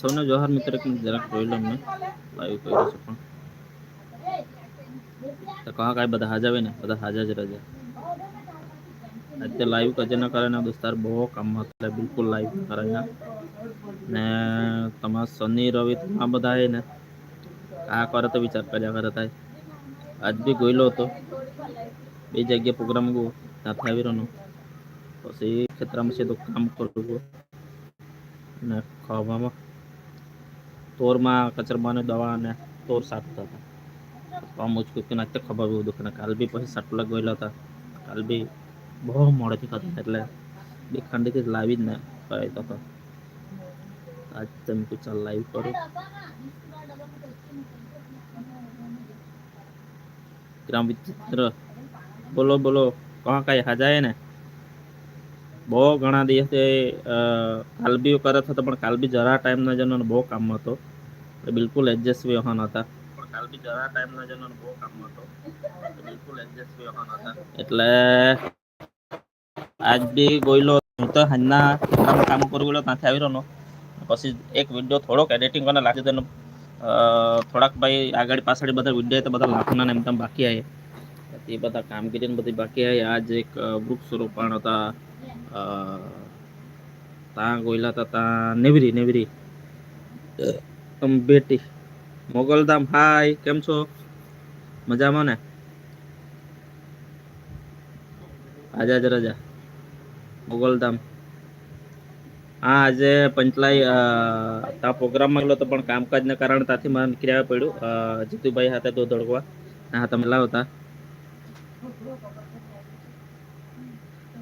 સૌને જોહાર મિત્ર એક મિનિટ જરાક જોઈ લઉં મેં લાઈવ કર્યો પણ. તો કહા કાંઈ બધા હાજા ને? બધા હાજા જ રજા અત્યારે લાઈવ કજેના કારણે દોસ્તાર બહુ કામમાં એટલે બિલકુલ લાઈવ કરાયા ને તમારા શનિ, રવિ આ બધા હે ને. આ કરે તો વિચાર કર્યા કરે થાય આજ બી ગયેલો હતો. બે જગ્યાએ પ્રોગ્રામ ગયો, ત્યાં આવી રહ્યો પછી ખેતરામાં તો કામ કરતું ને ખાવામાં તોરમાં કચરબાને દવા અને તોર સાટતા હતા. પામ ઉચકું કે નાખતે ખબર બહુ દુઃખ કાલ બી પછી સાટલા ગયેલા હતા. કાલ બી બહુ મોડેથી ખાતા એટલે બે ખંડીથી લાવી જ ને કરાય તો આજ તમે કુછ લાઈવ કરો ગ્રામ વિચિત્ર. બોલો બોલો, કહા કઈ, હાજાય ને? બહુ ઘણા દિવસે કાલ બી કરત હતો, પણ કાલ બી જરા ટાઈમ ના જનો બહુ કામ હતો. એટલે બિલકુલ એડજસ્ટ વ્યવહાર હતા. એટલે બિલકુલ એડજસ્ટ એટલે આજ બી ગયેલો હું તો હાજના કામ કામ કરી ગયેલો ત્યાંથી આવી રહ્યો પછી એક વીડિયો થોડોક એડિટિંગ કરીને લાગી દેનો થોડાક ભાઈ આગળ પાછળ બધા વીડિયો તો બધા લાખના ને એમ તેમ બાકી આવે તે બધા કામગીરી બધી બાકી આવી આજ એક વૃક્ષ રોપાણ હતા. ત્યાં ગયેલા હતા ત્યાં નેવરી નેવરી. બેટી. મોગલધામ હાય, કેમ છો? મજામાં ને? આજા જ રજા. મોગલધામ હા, આજે પંચલાઈ તા પ્રોગ્રામમાં ગયેલો તો પણ કામકાજને કારણે ત્યાંથી મારે નીકળી આવવા પડ્યું. જીતુભાઈ હાથે તો દોડવા હા તમે લાવતા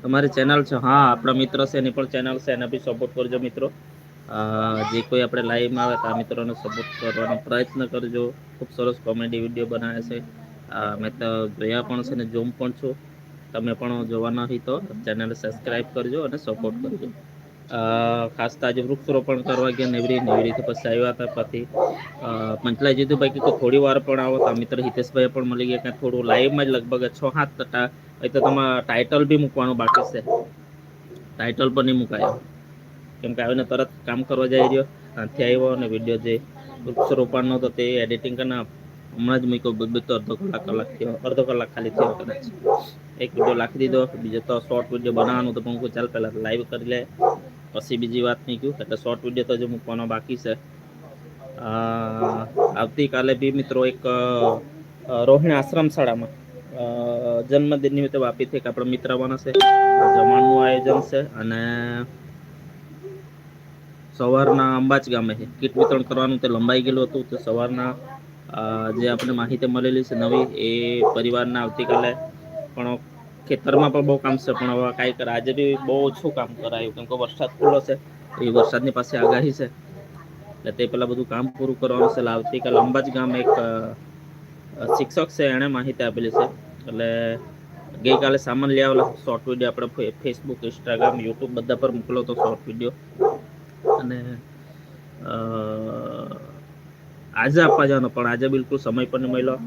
તમારી ચેનલ છે. હા, આપણા મિત્ર છે, એની પણ ચેનલ છે. એને બી સપોર્ટ કરજો મિત્રો. જે કોઈ આપણે લાઈવમાં આવે તો આ મિત્રોને સપોર્ટ કરવાનો પ્રયત્ન કરજો. ખૂબ સરસ કોમેડી વીડિયો બનાવે છે. મેં તો જોયા પણ છે ને જોમ પણ છું. તમે પણ જોવાના હોય તો ચેનલ સબસ્ક્રાઈબ કરજો અને સપોર્ટ કરજો. ખાસ તો આજે વૃક્ષરોપણ કરવા ગયા નેવરી નેવરીથી પછી આવ્યા હતા પછી. પંચલાઈ જીધું ભાઈ કે થોડી વાર પણ આવો તો મિત્ર હિતેશભાઈ પણ મળી ગયા કાંઈ થોડું લાઈવમાં જ લગભગ છ સાત ટકા. એ તો તમારા ટાઇટલ બી મૂકવાનું બાકી છે. ટાઇટલ પણ નહીં મુકાયો. કેમ કે આવીને તરત કામ કરવા જઈ રહ્યો. ત્યાંથી આવ્યો અને વીડિયો જે વૃક્ષરોપણનો હતો તે એડિટિંગ કરીને હમણાં જ મૂક્યો બે બે તો અડધો કલાક કલાક થયો. અડધો કલાક ખાલી થયો કદાચ. એક વીડિયો લાખી દીધો. બીજો તો શોર્ટ વીડિયો બનાવવાનું તો પણ ચાલ પહેલાં લાઈવ કરી લે. પછી બીજી વાત નહીં કહ્યું એટલે શોર્ટ વીડિયો તો હજુ મૂકવાનો બાકી છે. આવતીકાલે બી મિત્રો એક રોહિણી આશ્રમ શાળામાં જન્મદિન નિમિત્તે વાપીથી એક આપણા મિત્ર બનશે છે. જમણનું આયોજન છે અને સવારના અંબાજ ગામે કીટ વિતરણ કરવાનું તે લંબાઈ ગયેલું હતું. તો સવારના જે આપણે માહિતી મળેલી છે નવી, એ પરિવારના આવતીકાલે પણ ખેતરમાં પણ બહુ કામ છે. પણ હવે કાંઈ કરે, આજે બી બહુ ઓછું કામ કરાયું. કેમ કે વરસાદ પૂરો છે. એ વરસાદની પાસે આગાહી છે. એટલે તે પહેલાં બધું કામ પૂરું કરવાનું છે. એટલે આવતીકાલે અંબાજ ગામ એક શિક્ષક છે. એણે માહિતી આપેલી છે. એટલે ગઈકાલે સામાન લઈ આવેલા શોર્ટ વીડિયો આપણે ફેસબુક ઇન્સ્ટાગ્રામ યુટ્યુબ બધા પર મોકલો તો શોર્ટ વીડિયો અને આજે આપવા જવાનો, પણ આજે બિલકુલ સમય પણ નહીં મળ્યો.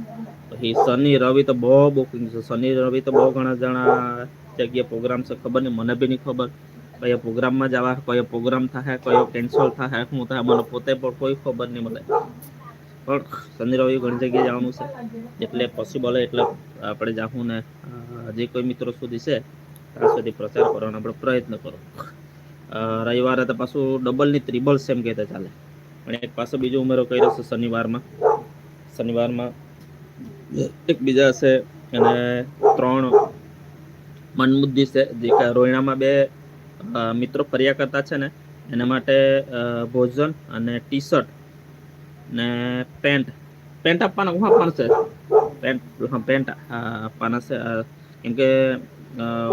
પછી શનિ, રવિ તો બહુ બુકિંગ છે. શનિ, રવિ તો બહુ ઘણા જણા જગ્યાએ પ્રોગ્રામ છે. ખબર નહીં, મને બી નહીં ખબર. કયો પ્રોગ્રામમાં જવા, કયો પ્રોગ્રામ થાય, કયો કેન્સલ થાય શું થાય, મને પોતે પણ કોઈ ખબર નહીં મળે. પણ શનિ, રવિ ઘણી જગ્યાએ જવાનું છે. એટલે પોસિબલ હોય એટલે આપણે જાઉં ને જે કોઈ મિત્રો સુધી છે, ત્યાં સુધી પ્રચાર કરવાનો આપણે પ્રયત્ન કરો. રવિવારે તો પાછું ડબલની ત્રિબલ સેમ કહેતા ચાલે. પણ એક પાછો બીજો ઉમેરો કર્યો છે શનિવારમાં. શનિવારમાં એક બીજા છે અને ત્રણ મનમુદ્દી છે. જે રોયણામાં બે મિત્રો ફર્યા કરતા છે ને, એના માટે ભોજન અને ટી શર્ટ ને પેન્ટ. પેન્ટ આપવાના, હું આપવાનું છે. પેન્ટ, હા, પેન્ટ આપવાના છે. કેમ કે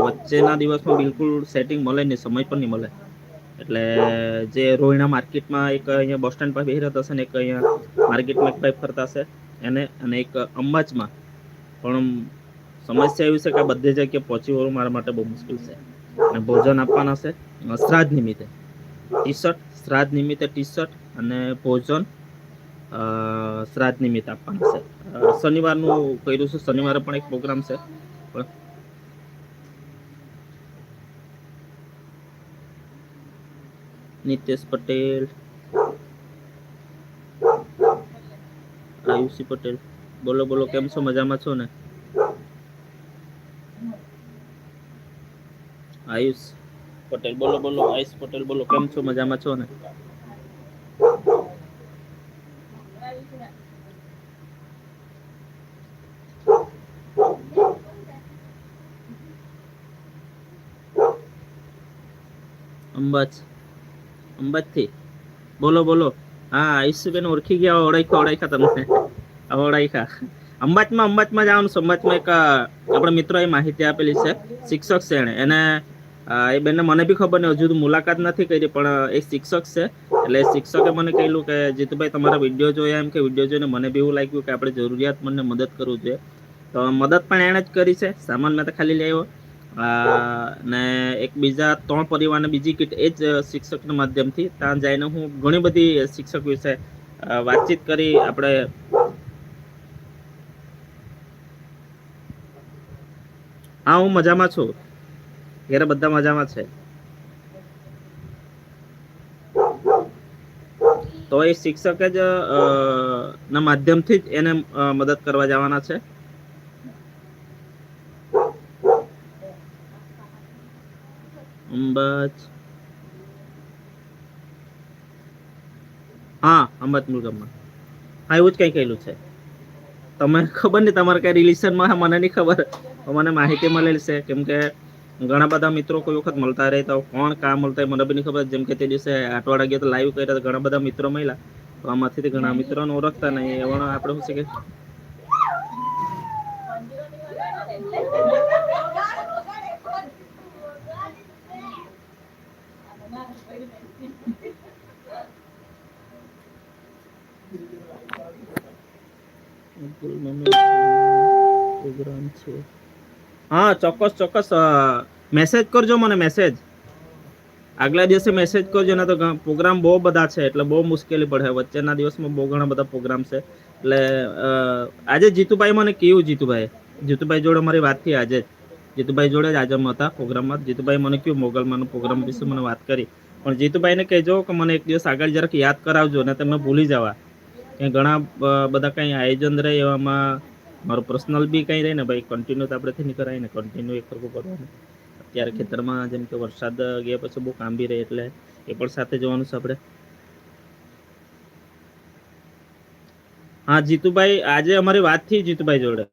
વચ્ચેના દિવસમાં બિલકુલ સેટિંગ મળે નહીં, સમય પણ નહીં મળે. એટલે જે રોહિણા માર્કેટમાં એક અહીંયા બસ સ્ટેન્ડ પર બેહી રહેતા છે ને એક અહીંયા માર્કેટમાં એક ભાઈ ફરતા છે એને અને એક અંબાજમાં. પણ સમસ્યા એવી છે કે બધી જગ્યાએ પહોંચી વળવું મારા માટે બહુ મુશ્કેલ છે. અને ભોજન આપવાના છે શ્રાદ્ધ નિમિત્તે. ટી શર્ટ શ્રાદ્ધ નિમિત્તે ટી શર્ટ અને ભોજન શ્રાદ્ધ નિમિત્તે આપવાના છે. શનિવારનું કર્યું છે, શનિવારે પણ એક પ્રોગ્રામ છે. નિતેશ પટેલ આયુષી પટેલ બોલો બોલો, કેમ છો? મજામાં છો ને? આયુષ પટેલ બોલો બોલો આયુષ પટેલ બોલો, કેમ છો? મજામાં છો ને? અંબાજ. અંબાજથી બોલો બોલો. હા આયુષ્યબેન ઓળખી ગયા, ઓળખ્યા ઓળખ્યા તમને ઓળખ્યા. અંબાજમાં અંબાજમાં જવાનું છે. અંબાજમાં એક આપણા મિત્રોએ માહિતી આપેલી છે. શિક્ષક છે એણે. એને એ બેનને મને બી ખબર નહીં. હજુ તો મુલાકાત નથી કરી, પણ એ શિક્ષક છે. એટલે શિક્ષકે મને કહેલું કે, જીતુભાઈ, તમારા વીડિયો જોયા એમ કે, વીડિયો જોઈને મને બી એવું લાગ્યું કે, આપણે જરૂરિયાતમંદને મદદ કરવું જોઈએ. તો મદદ પણ એણે જ કરી છે. સામાન મેં તો ખાલી લેવો ને એક બીજા ત્રણ પરિવારને બીજી કીટ એ જ શિક્ષકના માધ્યમથી ત્યાં જઈને હું ઘણી બધી શિક્ષક વિશે વાતચીત કરી આપણે હા, હું મજામાં છું. ઘેરે બધા મજામાં છે? તો એ શિક્ષક જ ના માધ્યમથી જ એને મદદ કરવા જવાના છે. અંબાજ હા અંબાજ મુલગમમાં. હા, એવું જ કંઈ કહેલું છે. તમે ખબર નહીં તમારે કઈ રિલેશનમાં મને નહીં ખબર. મને માહિતી મળેલી છે. કેમ કે ઘણા બધા મિત્રો કોઈ વખત મળતા રહે તો કોણ કામ મળતા મને બી નહીં ખબર. જેમ કે તે દિવસે અઠવાડિયા ગયા તો લાઈવ કર્યા ઘણા બધા મિત્રો મળ્યા. તો આમાંથી ઘણા મિત્રોને ઓળખતા નહીં. એવા આપણે શું છે કે હા, ચોક્કસ ચોક્કસ મેસેજ કરજો મને મેસેજ આગલા દિવસે મેસેજ કરજો ને તો પ્રોગ્રામ બહુ બધા છે, એટલે બહુ મુશ્કેલી પડે. વચ્ચેના દિવસમાં બહુ ઘણા બધા પ્રોગ્રામ છે. એટલે આજે જીતુભાઈ મને કહ્યું જીતુભાઈ. જીતુભાઈ જોડે મારી વાત થઈ આજે. જીતુભાઈ જોડે જ આજે હતા પ્રોગ્રામમાં. જીતુભાઈ મને કહ્યું મોગલમાંનો પ્રોગ્રામ વિશે મને વાત કરી. પણ જીતુભાઈને કહેજો કે મને એક દિવસ આગળ જરાક યાદ કરાવજો, ને તમે ભૂલી જવા. ઘણા બધા કંઈ આયોજન રહે એવામાં મારું પર્સનલ બી કંઈ રહે ને ભાઈ કન્ટિન્યુ તો આપણેથી નહીં કરાય ને કન્ટિન્યુ એક કરવું કરવાનું અત્યારે ખેતરમાં જેમ કે વરસાદ ગયા પછી બહુ કામ બી રહે એટલે એ પણ સાથે જવાનું છે આપણે. હા, જીતુભાઈ, આજે અમારી વાત થઈ જીતુભાઈ જોડે.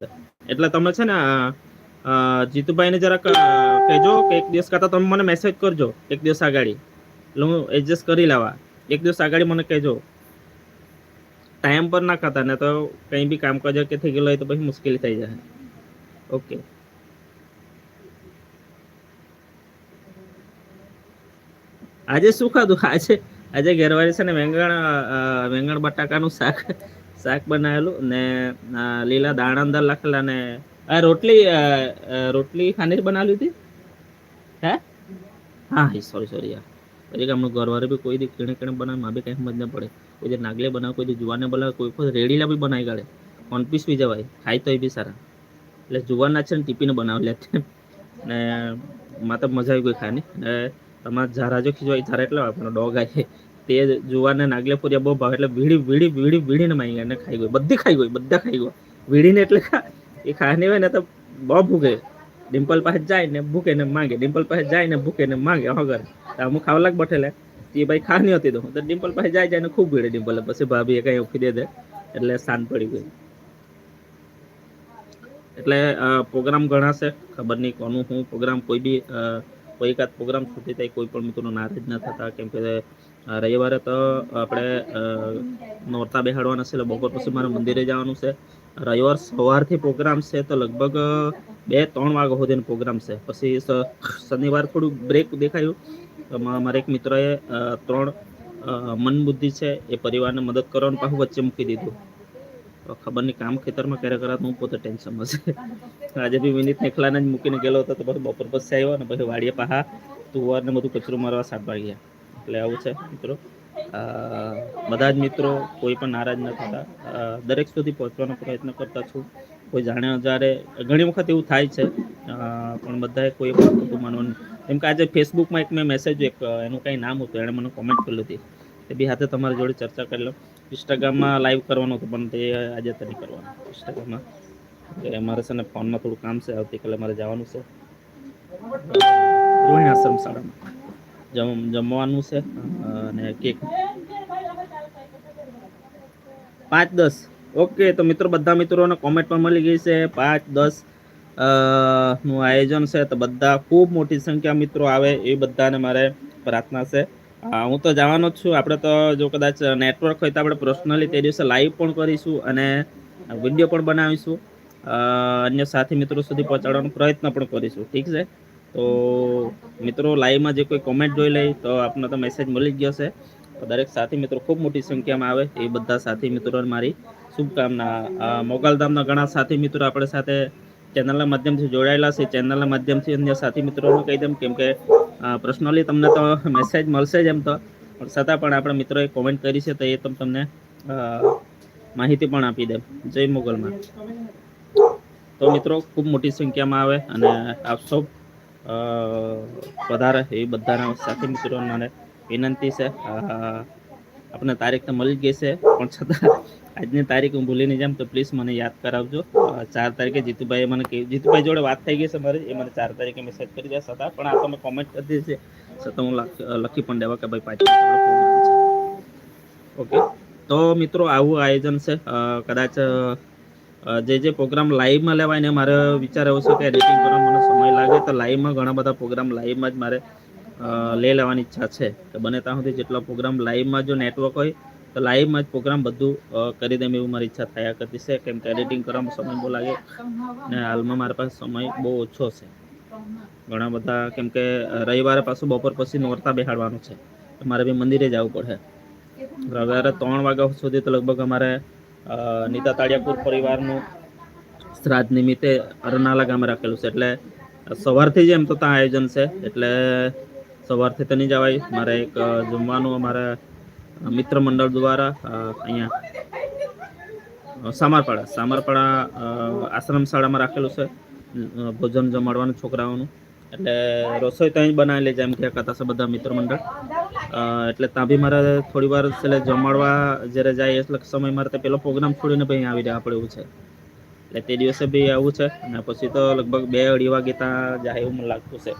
એટલે તમે છે ને જીતુભાઈને જરાક કહેજો કે એક દિવસ કરતાં તમે મને મેસેજ કરજો, એક દિવસ આગાડી. એટલે હું એડજસ્ટ કરી લેવા. એક દિવસ આગાડી મને કહેજો. ટાઈમ પર ના ખાતા ને તો કંઈ બી કામકાજ કે થઈ ગયેલું હોય તો પછી મુશ્કેલી થઈ જાય. ઓકે આજે શું ખાધું? આજે આજે ઘરવાળી છે ને વેંગણ વેંગણ બટાકાનું શાક શાક બનાવેલું ને લીલા દાણા અંદર લખેલા ને, આ રોટલી રોટલી ખાંડી બનાવેલી હતી? હે? હા સોરી સોરી યાર. પછી ગામનું ઘરવારે બી કોઈ દી કીણે કીણે બનાવે માં બી કંઈ સમજ ના પડે. કોઈ જે નાગલે બનાવે, કોઈ જે જુવાને બનાવે કોઈ વખત રેડીલા બી બનાવી કાઢે. વન પીસ બી જવાય. ખાય તો એ બી સારા. એટલે જુવારના છે ને ટીપીને બનાવી લે. ને માતા મજા આવી ગઈ ખાની ને તમારે ઝારાજો ખીજવાય ઝારા એટલે આપણો ડોગ આવે તે જુવાને નાગલે પૂર્યા બહુ ભાવે, એટલે વીડી વીડી વીડી, વીડીને માઈ અને ખાઈ ગઈ બધી ખાઈ ગઈ બધા ખાઈ ગયો. વીડીને એટલે એ ખાવાની હોય ને તો બહુ ભૂખે. ડિમ્પલ પાસે જાય ને ભૂકે ને માંગે. ડિમ્પલ પાસે જાય ને ભૂખે ને માંગે. વગર અમુક ખાવા લાગ બેઠેલા. તે ભાઈ ખાની હતી તો તો ડિમ્પલ પાસે જાય જાય ને ખૂબ ભીડે ડિમ્પલ. પછી ભાભી કઈ ઓખી દે દે. એટલે શાંત પડી ગઈ. એટલે પ્રોગ્રામ ઘણા છે ખબર નહીં કોનું હું પ્રોગ્રામ કોઈ બી કોઈ એકાદ પ્રોગ્રામ છૂટી થાય, કોઈ પણ મિત્રો નારાજ ન થતા. કેમ કે રવિવારે તો આપણે નોરતા બેહાડવાના છે, એટલે બપોર પછી મારે મંદિરે જવાનું છે. રવિવાર સવારથી પ્રોગ્રામ છે તો લગભગ બે, ત્રણ વાગ્યા સુધીનો પ્રોગ્રામ છે. પછી શનિવાર થોડું બ્રેક દેખાયું. મારા એક મિત્રએ ત્રણ મન બુદ્ધિ છે, એ પરિવારને મદદ કરવાનું પાછું વચ્ચે મૂકી દીધું. ખબર નહીં કામ ખેતરમાં ક્યારે કરાતું હું પોતે ટેન્શનમાં છે. આજે બી વિનિત એકલાને જ મૂકીને ગયેલો હતો, તો પછી બપોર પછી આવ્યો ને પછી વાડીએ પાહા તુવાર ને બધું કચરું મારવા સાત વાગ્યા એટલે આવું છે, મિત્રો. બધા જ મિત્રો કોઈ પણ નારાજ ન થતા. દરેક સુધી પહોંચવાનો પ્રયત્ન કરતા છું. કોઈ જાણે અજારે ઘણી વખત એવું થાય છે પણ બધાએ કોઈ ખોટું માનવાનું. એમ કે આજે ફેસબુકમાં એક મેં મેસેજ એક, એનું કંઈ નામ હતું, એણે મને કોમેન્ટ કરી હતી. તે બી હાથે તમારી જોડે ચર્ચા કરી લો. ઇન્સ્ટાગ્રામમાં લાઈવ કરવાનું હતું, પણ તે આજે તો નહીં કરવાનું. ઇન્સ્ટાગ્રામમાં કે મારે છે ને ફોનમાં થોડું કામ છે, આવતીકાલે મારે જવાનું છે. રોહિણી આશ્રમ શાળામાં. જમ, જમવાનું છે અને કેક પાંચ દસ. ઓકે, તો મિત્રો બધા મિત્રોને કોમેન્ટ પણ મળી ગઈ છે. પાંચ, દસનું આયોજન છે, તો બધા ખૂબ મોટી સંખ્યા મિત્રો આવે એ બધાને મારે પ્રાર્થના છે. હું તો જવાનો જ છું. આપણે તો જો કદાચ નેટવર્ક હોય તો આપણે પર્સનલી તે દિવસે લાઈવ પણ કરીશું અને વીડિયો પણ બનાવીશું. અન્ય સાથી મિત્રો સુધી પહોંચાડવાનો પ્રયત્ન પણ કરીશું. ઠીક છે? તો મિત્રો લાઈવમાં જે કોઈ કોમેન્ટ જોઈ લે તો આપને તો મેસેજ મળી જ ગયો છે. દરેક સાથી મિત્રો ખૂબ મોટી સંખ્યામાં આવે એ બધા સાથી મિત્રોને મારી શુભકામના. મોગલધામના ઘણા સાથી મિત્રો આપણે સાથે ચેનલના માધ્યમથી જોડાયેલા છે. ચેનલના માધ્યમથી અન્ય સાથી મિત્રોને કહી દઉં કેમ કે પર્સનલી તમને તો મેસેજ મળશે જ એમ તો. પણ છતાં પણ આપણા મિત્રોએ કોમેન્ટ કરી છે તો એ તમ તમને માહિતી પણ આપી દે જય મોગલમાં. તો મિત્રો, ખૂબ મોટી સંખ્યામાં આવે અને આપ સૌ વધારે એ બધાના સાથી મિત્રોને મને વિનંતી છે. અ, આપણને તારીખ તો મળી જ ગઈ છે પણ છતાં આજની તારીખ હું ભૂલી નહીં જામ તો પ્લીઝ મને યાદ કરાવજો. ચાર તારીખે જીતુભાઈએ મને કહ્યું જીતુભાઈ જોડે વાત થઈ ગઈ છે મારી એ મને ચાર તારીખે મેસેજ કરી દે છતાં પણ આ તમે કોમેન્ટ કરી દીધી છે. છતાં હું લખ- પણ દેવા કે ભાઈ પાંચ તારીખે program છે. ઓકે તો મિત્રો આવું આયોજન છે. કદાચ જે જે પ્રોગ્રામ લાઈવમાં લેવાય ને મારે વિચાર એવો છે કે એડિટિંગ કરવામાં મને સમય લાગે તો લાઈવમાં ઘણા બધા પ્રોગ્રામ લાઈવમાં જ મારે લઈ લેવાની ઈચ્છા છે. તો બને ત્યાં સુધી જેટલા પ્રોગ્રામ લાઈવમાં જો નેટવર્ક હોય, તો લાઈવમાં જ પ્રોગ્રામ બધું કરી દેમ એવું મારી ઈચ્છા થયા કરતી છે. કેમ કે એડિટિંગ કરવામાં સમય બહુ લાગે ને હાલમાં મારા પાસે સમય બહુ ઓછો છે. ઘણા બધા, કેમ કે, રવિવારે પાછું બપોર પછી નોરતા બેહાડવાનું છે. મારે બી મંદિરે જવું પડે. રવિવારે ત્રણ વાગ્યા સુધી તો લગભગ અમારે નીતા તાળિયાપુર પરિવારનું શ્રાદ્ધ નિમિત્તે અરનાલા ગામે રાખેલું છે. એટલે સવારથી જ એમ તો ત્યાં આયોજન છે. એટલે સવારથી તો નહીં જવાય. મારે એક જમવાનું અમારા મિત્ર મંડળ દ્વારા અહીંયા સામરપાડા સામરપાડા આશ્રમ શાળામાં રાખેલું છે. ભોજન જમાડવાનું છોકરાઓનું. એટલે રસોઈ ત્યાં જ બનાવેલી જેમ કે કહેતા છે બધા મિત્ર મંડળ. એટલે ત્યાં બી મારે થોડી વાર છેલ્લે જમાડવા જ્યારે જાય એટલે સમય મારે પેલો પ્રોગ્રામ છોડીને ભાઈ આવી રહ્યા આપણે એવું છે. એટલે તે દિવસે બી આવું છે, અને પછી તો લગભગ બે અઢી વાગે ત્યાં જાય એવું મને લાગતું છે.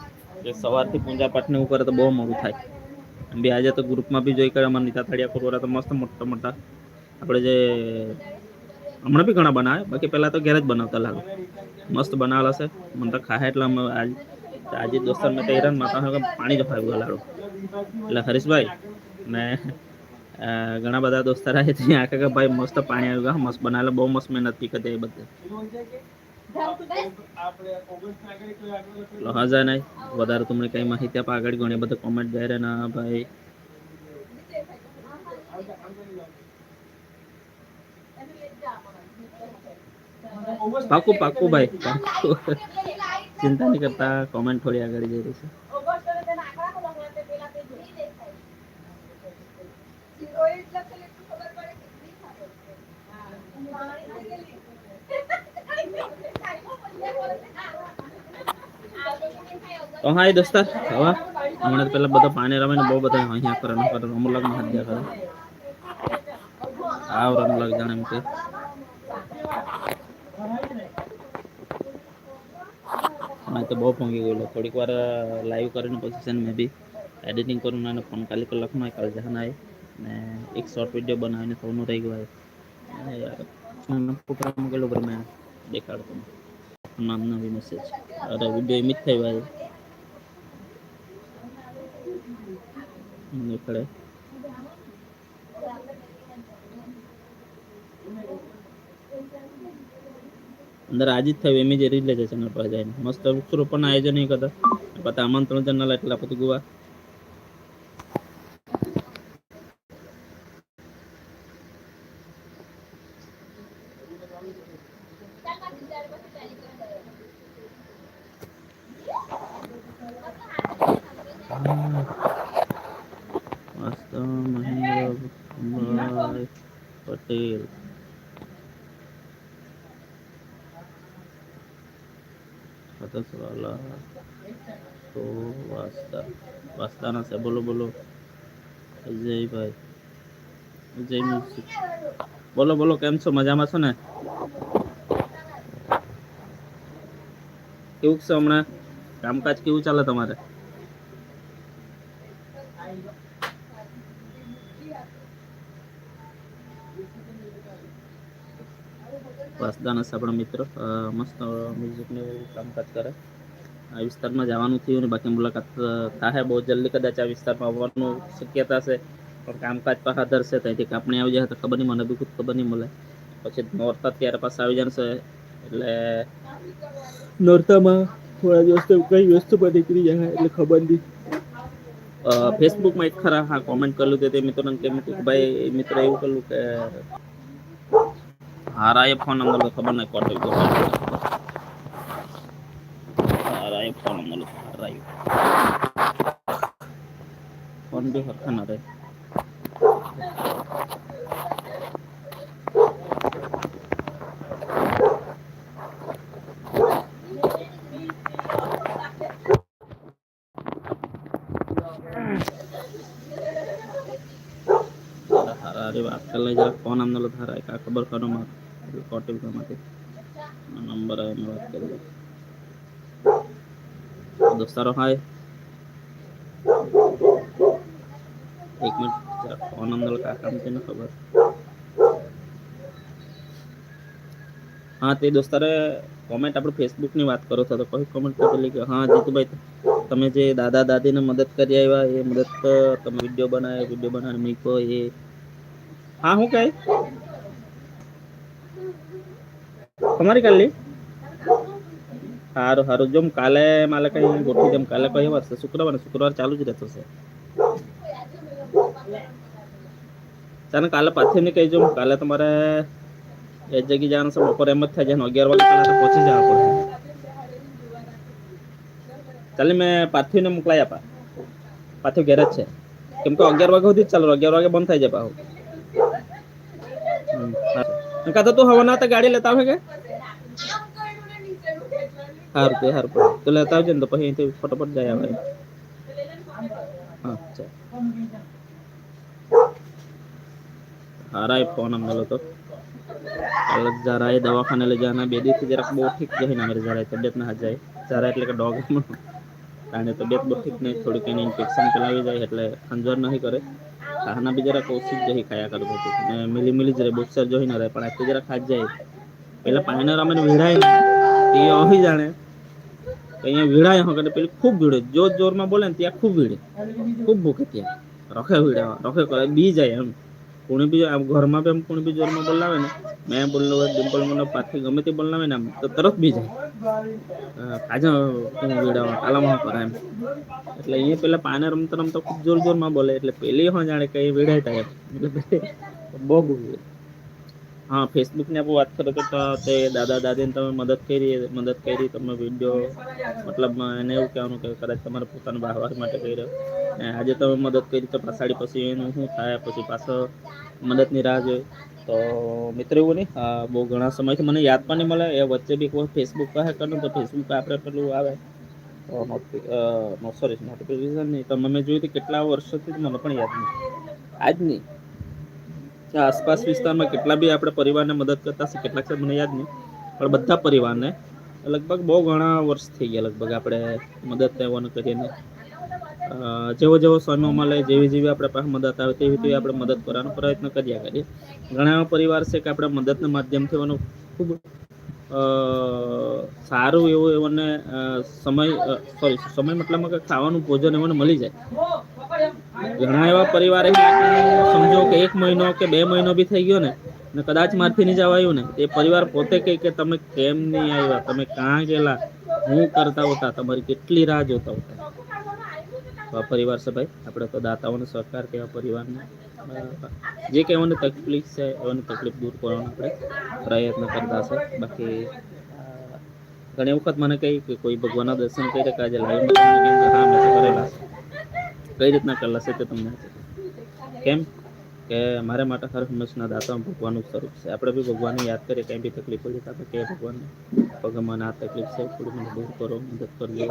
કે સવારથી પૂજા પાઠને એવું કરે તો બહુ મોડું થાય. અને બી આજે તો ગ્રુપમાં બી જોઈ કરે અમારા નીતા થાળિયા કોરવાળા તો મસ્ત મોટા મોટા. આપણે જે હમણાં બી ઘણા બનાવે બાકી પહેલાં તો ઘેર જ બનાવતા લાગે. મસ્ત બનાવેલા છે. મને તો ખાય એટલે અમે આજ આજે દોસ્તર મેં તો હેરાન માતા હવે પાણી જ ખાયું લાડુ. એટલે હરીશભાઈ ને અ, ઘણા બધા દોસ્તાર આવે ત્યાં આખા કે ભાઈ મસ્ત પાણી આવ્યું. હા મસ્ત બનાવેલા બહુ મસ્ત મહેનત કી કરી એ બધે. લહાજા નહીં વધારે તમને કઈ માહિતી આપવા આગળ. ઘણી બધા કોમેન્ટ જાય રહે. ના, ભાઈ. પાકું પાકું, ભાઈ. પાકું. ચિંતા નહીં કરતા. કોમેન્ટ થોડી આગળ જઈ રહી છે. તો હા દોસ્તાર હવે હમણાં પેલા બધા પાણી રમે ને બહુ બધા અહીંયા કરે ન કરે રમુલગમાં હાથ કરે. આવ રમલગ જાણે એમ કે. મેં તો બહુ ભોંગી ગયેલો. થોડીક વાર લાઈવ કરીને પછી છે ને મેં બી એડિટિંગ કરું અને ફોન ખાલી કલાકમાં કાલે જહાન આવી ને એક શોર્ટ વીડિયો બનાવીને થોડું રહી ગયું અને ફોન પ્રોગ્રામ ગયેલો પર મેં. દેખાડતો નામ નવી મેસેજ અરે વીડિયો એમ જ થઈ ભાઈ નીકળે અંદર આજે જ થયું એમ જ રીલે છે ચેનલ પર જાય મસ્ત વૃક્ષરોપણ આયોજન કરતા. પછી આમંત્રણ ચેનલ એટલા પછી ગોવા મસ્ત મહેન્દ્રભાઈ પટેલ ખતસવાલા તો વાસ્તા વાસ્તાના છે બોલો બોલો અજયભાઈ જય મ્યુઝિક બોલો બોલો કેમ છો મજામાં છો ને કેવું છે હમણાં કામકાજ કેવું ચાલે તમારે વાસદાન આપણા મિત્ર મસ્ત મ્યુઝિકનું કામકાજ કરે આ વિસ્તારમાં જવાનું થયું ને બાકી મુલાકાત થાય બહુ જલ્દી કદાચ આ વિસ્તારમાં આવવાનું શક્યતા છે. પણ કામકાજ પાછા ધરશે ત્યાંથી કાપણી આવી જાય તો ખબર નહીં મને બી ખુદ ખબર નહીં મળે. પછી નોરતા ત્યારે પાછા આવી જશે. એટલે નોરતામાં થોડા દિવસ તો કઈ વસ્તુ પર નીકળી જાય એટલે ખબર નહીં. ફેસબુકમાં એક ખરા હા કોમેન્ટ કરેલું તે મિત્રોને કેમ કે ભાઈ મિત્ર એવું કરેલું કે હારા એ ફોન નંબર તો ખબર નહીં કોટ હારા એ ફોન નંબર હારા એ ફોન બી હરખા ના રહે હારા અરે વાત કરી લઈ જરા ફોન આમ નલો હારા કા ખબર કરો માં કોટેલમાંથી નંબર આવે મેં વાત કરી દઉં દોસ્તારો હાય એક મિનિટ ફોન અંદર નલો કાકા ને તેને ખબર હા તે દોસ્તારે કોમેન્ટ આપણે ફેસબુકની વાત કરો છો તો કોઈ કોમેન્ટ કરેલી કે હા જીતુભાઈ તમે જે દાદા દાદીને મદદ કરી આવ્યા એ મદદ તમે વીડિયો બનાવ્યો વીડિયો બનાવીને મીકો એ હા હું કહે તમારી કાલી સારું સારું જો કાલે મારે કઈ ગોઠવી દેમ કાલે કઈ વાર શુક્રવાર શુક્રવાર ચાલુ જ રહેતો છે. ચાલો કાલે પાછી કહી જો કાલે તમારે એ જગ્યાએ જવાનું છે, બપોરે એમ જ થાય જાય અગિયાર વાગે પહેલા પહોંચી જવા પડે. ચાલે મેં પાર્થિવને મોકલાઈ આપા. પાર્થિવ ઘેર જ છે. કેમ કે અગિયાર વાગે સુધી જ ચાલુ અગિયાર વાગે બંધ થઈ જાય પાછું. કાં તો તું હવા ના તો ગાડી લેતા આવે કે? તે સારું પડે તો લેતા આવજે ને તો પછી અહીંથી ફટાફટ જાય આવે. હા, ચાલ. હારા એ ફોન અમને તો. જરા એ દવાખાને લઈ જવાના. બે દિવસથી જરાક બહુ ઠીક જઈને અમારે જરા તબિયત ના જાય જરા એટલે કે ડોગ કારણ તબિયત બહુ ઠીક નહીં, થોડીક એની ઇન્ફેક્શન પેલાવી જાય એટલે ખંજવાર નહીં કરે. ખાના બી જરાક ઓછી જ જઈ ખાયા કરતો હતો ને મિલી મિલી જ રહે બોક્સર જોઈ ના રહે, પણ આટલી જરાક ખાઈ જાય. પેલા પાણીના રામે વિડાય ને, એ અહી જાણે. અહીંયા વિડાય હોય કે પેલી ખૂબ ભીડે જોર જોરમાં બોલે ને ત્યાં ખૂબ ભીડે ખૂબ ભૂખે ત્યાં. રખે વિડાવા રખે કરે, બી જાય એમ. કોણી બી આમ ઘરમાં બી એમ કોણી બી જોરમાં બોલાવે ને, મેં હોય, ડિમ્પલ મને પાછી ગમે તે બોલાવે ને આમ, તો તરત બી જાય. આજે હું વિડાવા કાલામાં કરે એમ. એટલે અહીંયા પેલા પાને રમતા રમતા ખૂબ જોર જોરમાં બોલે, એટલે પેલી હો જાણે કઈ વીડાય થાય એટલે બહુ ભૂખ. હા, ફેસબુકની આપણે વાત કરો તો તે દાદા દાદીને તમે મદદ કરી મદદ કરી તમે વીડિયો મતલબ એને એવું કહેવાનું કે કદાચ તમારે પોતાના બાહવાર માટે કહી રહ્યો ને આજે તમે મદદ કરી તો પાછાડી પછી એનું શું થાય, પછી પાછો મદદની રાહ જોઈ. તો મિત્રો એવું નહીં બહુ ઘણા સમયથી મને યાદ પણ નહીં મળે, એ વચ્ચે બી કોઈ ફેસબુક પાસે કરું તો ફેસબુક આપણે પેલું આવે. સોરી નોટિફિકેશન નહીં. તો મેં જોયું કેટલા વર્ષોથી મને પણ યાદ નહીં. આજ નહીં. આસપાસ વિસ્તારમાં કેટલા બી આપણે પરિવારને મદદ કરતા હશે, કેટલાક મને યાદ નહીં, પણ બધા પરિવારને લગભગ બહુ ઘણા વર્ષ થઈ ગયા લગભગ આપણે મદદ તેઓને કરીને. જેવો જેવો સમય મળે, જેવી જેવી આપણે પાસે મદદ આવે, તેવી તેવી આપણે મદદ કરવાનો પ્રયત્ન કર્યા કરીએ. ઘણા એવા પરિવાર છે કે આપણે મદદના માધ્યમથી ખૂબ સારું એવું એમને સમય સોરી સમય મતલબમાં કે ખાવાનું, ભોજન એમને મળી જાય. ઘણા એવા પરિવાર સમજો કે એક મહિનો કે બે મહિનો બી થઈ ગયો ને ને કદાચ મારથી નહીં જવાયું ને, એ પરિવાર પોતે કહે કે તમે કેમ નહીં આવ્યા, તમે ક્યાં ગયેલા, હું કરતા હોતા, તમારી કેટલી રાહ જોતા હોતા. પરિવાર છે ભાઈ, આપણે તો દાતાઓને સહકાર કેવા પરિવારને. જે કંઈ એમને તકલીફ છે એવાની તકલીફ દૂર કરવાનો આપણે પ્રયત્ન કરતા છે બાકી અ, ઘણી વખત મને કહી કે કોઈ ભગવાનના દર્શન કરી કે આજે લાઈવ હા મેં તો કરેલા છે કઈ રીતના કરેલા છે તે તમને કેમ કે મારા માટે હર હંમેશના દાતા ભગવાનનું સ્વરૂપ છે આપણે બી ભગવાનને યાદ કરીએ કંઈ બી તકલીફ પડી તો આપણે કહીએ ભગવાનને ભગવાન મને આ તકલીફ છે થોડી મને દૂર કરો મદદ કરજો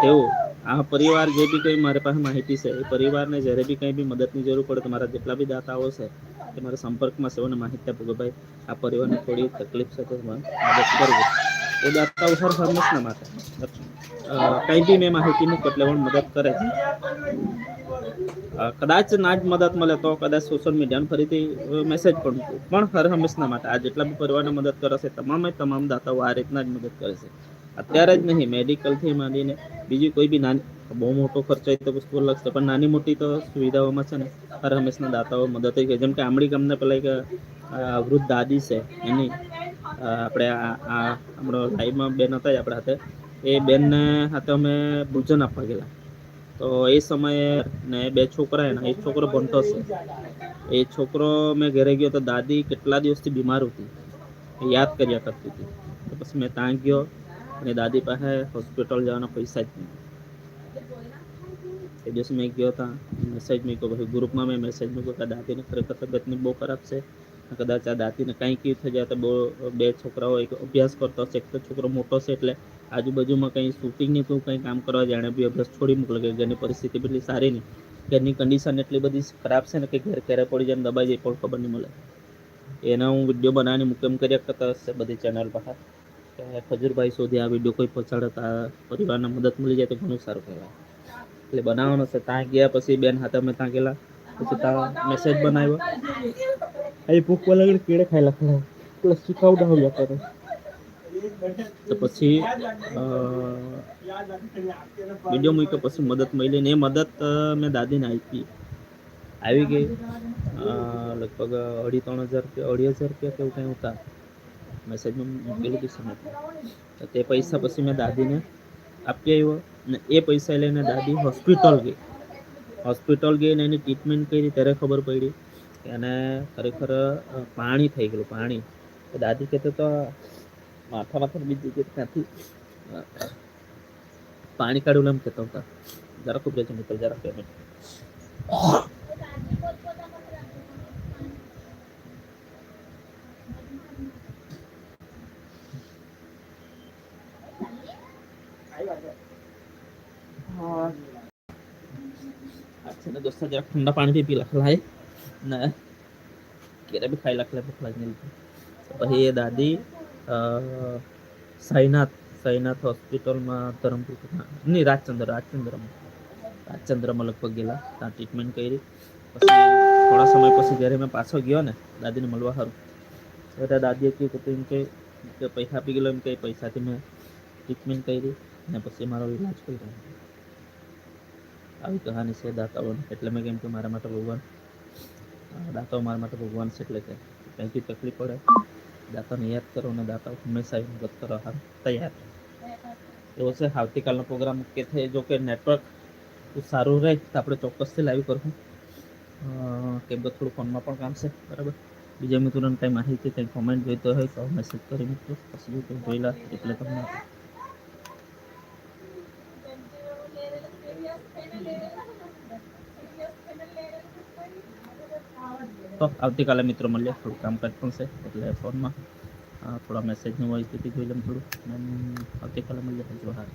તેવું આ પરિવાર જે બી કંઈ મારી પાસે માહિતી છે, એ પરિવારને જ્યારે બી કંઈ બી મદદની જરૂર પડે, તમારા જેટલા બી દાતાઓ છે, એ મારા સંપર્કમાં અને માહિતી આપો કે ભાઈ આ પરિવારને થોડી તકલીફ છે તો મદદ કરવી એ દાતાઓ હર હંમેશના માટે. કંઈ બી મેં માહિતી મૂકું એટલે પણ મદદ કરે છે. કદાચ ના જ મદદ મળે તો કદાચ સોશિયલ મીડિયાને ફરીથી મેસેજ પણ મૂકું. પણ હર હંમેશના માટે આ જેટલા બી પરિવારને મદદ કરે છે, તમામે તમામ દાતાઓ આ રીતના જ મદદ કરે છે. અત્યારે જ નહીં મેડિકલથી માંડીને બીજી કોઈ બી નાની, બહુ મોટો ખર્ચો તો વસ્તુ લાગશે, પણ નાની મોટી તો સુવિધાઓમાં છે ને, હર હંમેશના દાતાઓ મદદ થઈ ગઈ. જેમ કે આમડી ગામને પેલા એક વૃદ્ધ દાદી છે, એની આપણે આ આપણો લાઈવમાં બેન હતા આપણા હાથે, એ બેનને હાથે અમે ભોજન આપવા ગયેલા. તો એ સમયે ને બે છોકરા એના, એક છોકરો ભણતો છે. એ છોકરો મેં ઘરે ગયો તો દાદી કેટલા દિવસથી બીમાર હતી યાદ કર્યા કરતી હતી. તો પછી મેં ત્યાં ગયો અને દાદી પાસે હોસ્પિટલ જવાના પૈસા જ નહીં એ દિવસે મેં ગયો હતા મેસેજ મૂક્યો પછી ગ્રુપમાં મેં મેસેજ મૂક્યો કે દાદીને ખરેખર તબિયતની બહુ ખરાબ છે કદાચ આ દાદીને કાંઈ કયું થઈ જાય તો બહુ બે છોકરાઓ એક અભ્યાસ કરતો હશે એક તો છોકરો મોટો છે એટલે આજુબાજુમાં કંઈ શૂટિંગની કોઈ કંઈ કામ કરવા એને બી અભ્યાસ છોડી મોકલે કે ઘરની પરિસ્થિતિ એટલી સારી નહીં. ઘરની કન્ડિશન એટલી બધી ખરાબ છે ને કે ઘેર ક્યારે પડી જાય દબાઈ જાય, પણ ખબર નહીં મળે. એના હું વીડિયો બનાવીને મુકેમ કર્યા કરતા હશે બધી ચેનલ પર. કે ખજૂરભાઈ સુધી આ વીડિયો કોઈ પહોંચાડે તો પરિવારને મદદ મળી જાય તો ઘણું સારું કહેવાય. એટલે બનાવવાનો છે ત્યાં ગયા પછી બેન હાથે અમે ત્યાં ગયેલા. પછી ત્યાં મેસેજ બનાવ્યો. અહીં ભૂખ લાગે કેળે ખાઈ લખલા પ્લસ ચુકાવડાવ્યા કરે તો પછી વીડિયો મૂક્યો પછી મદદ મળી ને એ મદદ મેં દાદીને આપી. આવી ગઈ. લગભગ અઢી ત્રણ હજાર રૂપિયા અઢી હજાર રૂપિયા કેવું કંઈ હતા. મેસેજમાં મૂકેલું હતું તો તે પૈસા પછી મેં દાદીને આપી આવ્યો ને એ પૈસા લઈને દાદી હોસ્પિટલ ગઈ. હોસ્પિટલ ગઈ ને એની ટ્રીટમેન્ટ કરી, ત્યારે ખબર પડી કે એને ખરેખર પાણી થઈ ગયેલું, પાણી. દાદી કહેતો તો માથા માથા બીજી જગ્યાએ ત્યાંથી પાણી કાઢવું એમ કહેતો હતા જરા ખૂબ રહેજો મિત્ર જરા પેમેન્ટ છે ને દોસ્તો જરાક ઠંડા પાણી બી પી લખલાય ને કેરે બી ખાઈ લખલાય ભૂખ લાગી લીધી પછી એ દાદી સાઈનાથ સાઈનાથ હોસ્પિટલમાં ધરમપુર નહીં, રાજચંદ્ર, રાજચંદ્રમાં. રાજચંદ્રમાં લગભગ ગયેલા. ત્યાં ટ્રીટમેન્ટ કરી. પછી થોડા સમય પછી જ્યારે મેં પાછો ગયો ને, દાદીને મળવા સારું ત્યારે દાદીએ કહ્યું કે એમ કે પૈસા આપી ગયેલો એમ કે, પૈસાથી મેં ટ્રીટમેન્ટ કરી. ને પછી મારો ઈલાજ કર્યો. આવી કહાની છે દાતાઓની. એટલે મેં કેમ કે મારા માટે ભગવાન દાતાઓ મારા માટે ભગવાન છે એટલે કે કંઈ બી તકલીફ પડે. દાતાને યાદ કરો અને દાતાઓ હંમેશા મદદ કરો હારું તૈયાર. એવો છે, આવતીકાલનો પ્રોગ્રામ કે છે, જો કે નેટવર્ક સારું રહે તો આપણે ચોક્કસથી લાઈવ કરશું. કેમ કે થોડું ફોનમાં પણ કામ છે, બરાબર? બીજા મિત્રોને કંઈ માહિતી, કંઈ કોમેન્ટ જોઈતો હોય તો મેસેજ કરી મૂકજો. પછી જોઈ લા, એટલે તમને તો આવતીકાલે મિત્રો મળીએ. થોડું કામકાજ પણ છે, એટલે ફોનમાં. થોડા મેસેજની હોય સ્થિતિ જોઈ લઉં થોડું. આવતીકાલે મળીએ. હજુ હા